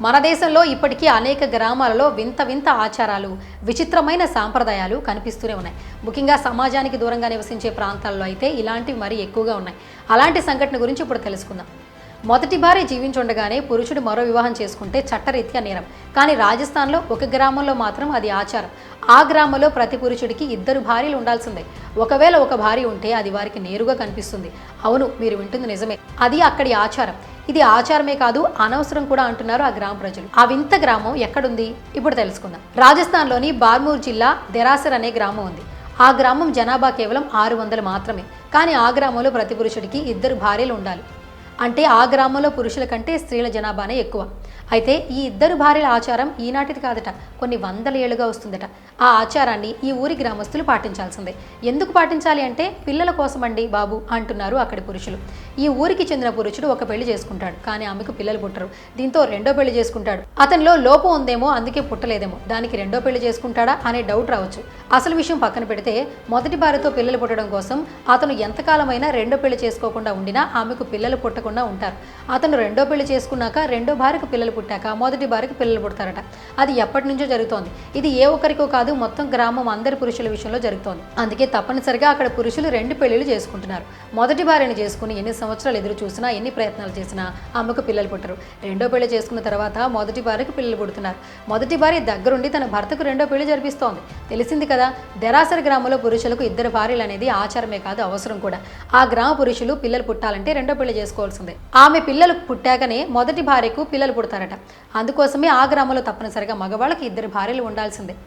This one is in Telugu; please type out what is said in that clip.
మన దేశంలో ఇప్పటికీ అనేక గ్రామాలలో వింత వింత ఆచారాలు విచిత్రమైన సాంప్రదాయాలు కనిపిస్తూనే ఉన్నాయి. ముఖ్యంగా సమాజానికి దూరంగా నివసించే ప్రాంతాల్లో అయితే ఇలాంటివి మరీ ఎక్కువగా ఉన్నాయి. అలాంటి సంఘటన గురించి ఇప్పుడు తెలుసుకుందాం. మొదటి భార్య జీవించుండగానే పురుషుడు మరో వివాహం చేసుకుంటే చట్టరీత్యా నేరం. కానీ రాజస్థాన్లో ఒక గ్రామంలో మాత్రం అది ఆచారం. ఆ గ్రామంలో ప్రతి పురుషుడికి ఇద్దరు భార్యలు ఉండాల్సిందే. ఒకవేళ ఒక భార్య ఉంటే అది వారికి నేరుగా కనిపిస్తుంది. అవును మీరు వింటుంది నిజమే. అది అక్కడి ఆచారం. ఇది ఆచారమే కాదు అనవసరం కూడా అంటున్నారు ఆ గ్రామ ప్రజలు. ఆ వింత గ్రామం ఎక్కడుంది? ఇప్పుడు తెలుసుకుందాం. రాజస్థాన్లోని బార్మూర్ జిల్లా దెరాసర్ అనే గ్రామం ఉంది. ఆ గ్రామం జనాభా కేవలం ఆరు వందలు మాత్రమే. కానీ ఆ గ్రామంలో ప్రతి పురుషుడికి ఇద్దరు భార్యలు ఉండాలి. అంటే ఆ గ్రామంలో పురుషుల కంటే స్త్రీల జనాభానే ఎక్కువ. అయితే ఈ ఇద్దరు భార్యల ఆచారం ఈనాటిది కాదట. కొన్ని వందల ఏళ్ళుగా వస్తుందట. ఆ ఆచారాన్ని ఈ ఊరి గ్రామస్తులు పాటించాల్సిందే. ఎందుకు పాటించాలి అంటే పిల్లల కోసమండి బాబు అంటున్నారు అక్కడి పురుషులు. ఈ ఊరికి చెందిన పురుషుడు ఒక పెళ్ళి చేసుకుంటాడు. కానీ ఆమెకు పిల్లలు పుట్టరు. దీంతో రెండో పెళ్ళి చేసుకుంటాడు. అతనిలో లోపం ఉందేమో అందుకే పుట్టలేదేమో. దానికి రెండో పెళ్ళి చేసుకుంటాడా అనే డౌట్ రావచ్చు. అసలు విషయం పక్కన పెడితే మొదటి భార్యతో పిల్లలు పుట్టడం కోసం అతను ఎంతకాలమైనా రెండో పెళ్ళి చేసుకోకుండా ఉండినా ఆమెకు పిల్లలు పుట్టకుండా ఉంటారు. అతను రెండో పెళ్ళి చేసుకున్నాక రెండో భార్యకు పిల్లలు పుట్టాక మొదటి భార్యకు పిల్లలు పుడతారట. అది ఎప్పటి నుంచో జరుగుతోంది. ఇది ఏ ఒక్కరికో కాదు మొత్తం గ్రామం అందరి పురుషుల విషయంలో జరుగుతోంది. అందుకే తప్పనిసరిగా అక్కడ పురుషులు రెండు పెళ్ళిళ్ళు చేసుకుంటున్నారు. మొదటి భార్యను చేసుకుని ఎన్ని సంవత్సరాలు ఎదురు చూసినా ఎన్ని ప్రయత్నాలు చేసినా అమ్మకు పిల్లలు పుట్టరు. రెండో పెళ్ళి చేసుకున్న తర్వాత మొదటి భార్యకు పిల్లలు పుడుతున్నారు. మొదటి భార్య దగ్గరుండి తన భర్తకు రెండో పెళ్ళి జరిపిస్తోంది. తెలిసింది కదా దెరాసరి గ్రామంలో పురుషులకు ఇద్దరు భార్యలు అనేది ఆచారమే కాదు అవసరం కూడా. ఆ గ్రామ పురుషులు పిల్లలు పుట్టాలంటే రెండో పెళ్ళి చేసుకోవాల్సిందే. ఆమె పిల్లలు పుట్టాకనే మొదటి భార్యకు పిల్లలు పుడతారట. అందుకోసమే ఆ గ్రామంలో తప్పనిసరిగా మగవాళ్ళకి ఇద్దరు భార్యలు ఉండాల్సిందే.